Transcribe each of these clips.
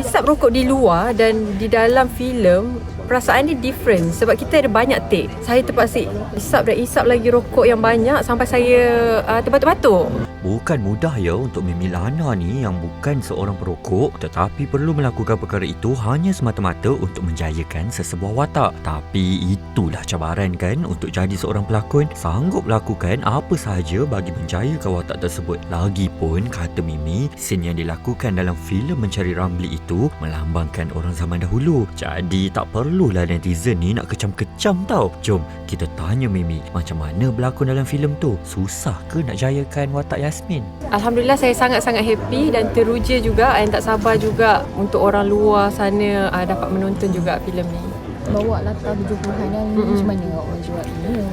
menghisap rokok di luar dan di dalam filem perasaan dia different sebab kita ada banyak take. Saya terpaksa hisap dan hisap lagi rokok yang banyak sampai saya uh, terbatuk-batuk. Bukan mudah ya untuk Mimi Lana ni yang bukan seorang perokok tetapi perlu melakukan perkara itu hanya semata-mata untuk menjayakan sesebuah watak. Tapi itulah cabaran kan untuk jadi seorang pelakon sanggup lakukan apa sahaja bagi menjayakan watak tersebut. Lagipun kata Mimi, scene yang dilakukan dalam filem Mencari Ramli itu melambangkan orang zaman dahulu. Jadi tak perlulah netizen ni nak kecam-kecam tau. Jom kita tanya Mimi macam mana berlakon dalam filem tu. Susah ke nak jayakan watak Yasmin? Alhamdulillah saya sangat-sangat happy dan teruja juga dan tak sabar juga untuk orang luar sana uh, dapat menonton juga filem ni. bawa latar 70-an kan Mm-mm. macam mana awak menjual ini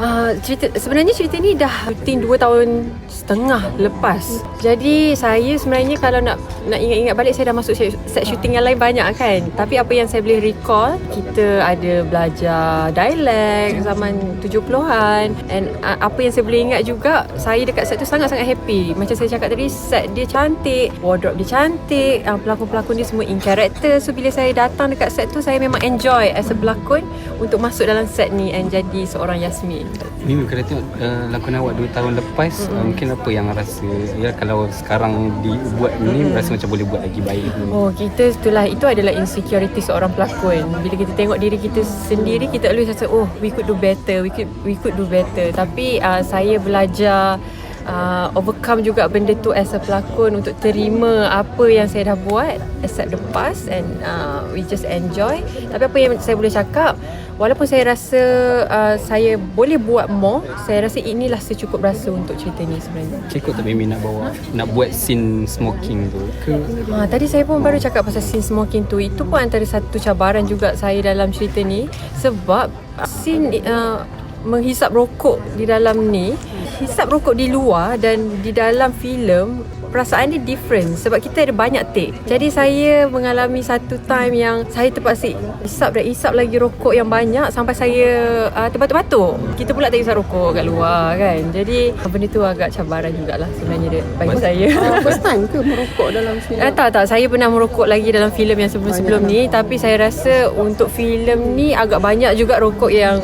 Uh, cerita sebenarnya cerita ni dah syuting 2 tahun setengah lepas. Jadi saya sebenarnya kalau nak nak ingat-ingat balik saya dah masuk set, set syuting yang lain banyak kan. Tapi apa yang saya boleh recall, kita ada belajar dialek zaman 70-an and uh, apa yang saya boleh ingat juga, saya dekat set tu sangat-sangat happy. Macam saya cakap tadi, set dia cantik, wardrobe dia cantik, uh, pelakon-pelakon dia semua in character. So bila saya datang dekat set tu saya memang enjoy as a pelakon untuk masuk dalam set ni and jadi seorang Yasmin. Mimi kalau tengok uh, lakon awak 2 tahun lepas mm-hmm. uh, mungkin apa yang rasa ya kalau sekarang dibuat ni mm-hmm. rasa macam boleh buat lagi baik. Oh kita itulah itu adalah insecurity seorang pelakon. Bila kita tengok diri kita sendiri kita always rasa oh we could do better, we could we could do better. Tapi uh, saya belajar uh, overcome juga benda tu as a pelakon untuk terima apa yang saya dah buat, accept the past and uh, we just enjoy. Tapi apa yang saya boleh cakap Walaupun saya rasa uh, saya boleh buat more, saya rasa inilah secukup rasa untuk cerita ni sebenarnya. Cukup tak Mimi nak bawa nak buat scene smoking tu ke Ha, tadi saya pun baru cakap pasal scene smoking tu. Itu pun antara satu cabaran juga saya dalam cerita ni. Sebab scene uh, menghisap rokok di dalam ni, hisap rokok di luar dan di dalam filem perasaan dia different sebab kita ada banyak take. Jadi saya mengalami satu time yang saya terpaksa hisap dan hisap lagi rokok yang banyak sampai saya uh, terbatuk-batuk. Kita pula tak hisap rokok kat luar kan. Jadi benda tu agak cabaran jugalah sebenarnya dia bagi saya. Uh, first time ke merokok dalam filem? Eh, tak tak saya pernah merokok lagi dalam filem yang sebelum-sebelum ni tapi saya rasa untuk filem ni agak banyak juga rokok yang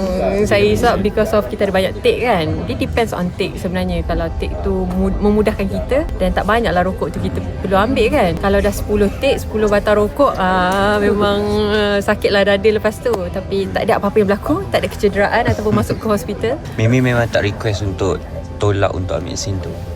saya hisap because of kita ada banyak take kan it depends on take sebenarnya kalau take tu mu- memudahkan kita dan tak banyaklah rokok tu kita perlu ambil kan. Kalau dah 10 take 10 batang rokok ah memang uh, sakitlah dada lepas tu. Tapi tak ada apa-apa yang berlaku tak ada kecederaan ataupun masuk ke hospital. Mimi memang tak request untuk tolak untuk ambil scene tu.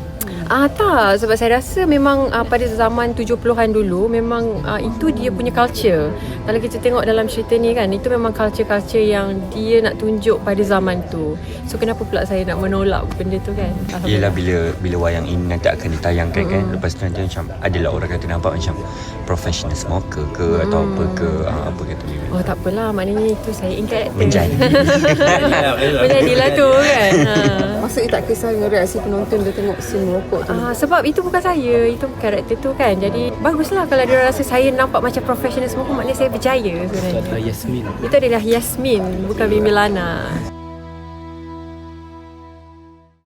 Ah tak sebab saya rasa memang uh, pada zaman 70-an dulu memang uh, itu dia punya culture. Kalau kita tengok dalam cerita ni kan itu memang culture-culture yang dia nak tunjuk pada zaman tu. So kenapa pula saya nak menolak benda tu kan? Yelah bila bila wayang ini nanti akan ditayangkan kan Mm-mm. Lepas tu nanti macam Adalah orang kata nampak macam Professional smoker ke Mm. Atau apa ke ah, Apa kata Mimi Oh tak apalah maknanya itu saya in character. Menjadi. Menjadilah tu kan. Ha. Maksudnya tak kisah dengan reaksi penonton dia tengok scene merokok tu. Ah, sebab itu bukan saya Itu karakter tu kan. Jadi baguslah Kalau dia rasa saya nampak macam professional semua pun Maknanya saya berjaya sebenarnya. Uh, Yasmin. Itu adalah Yasmin Bukan Mimi Lana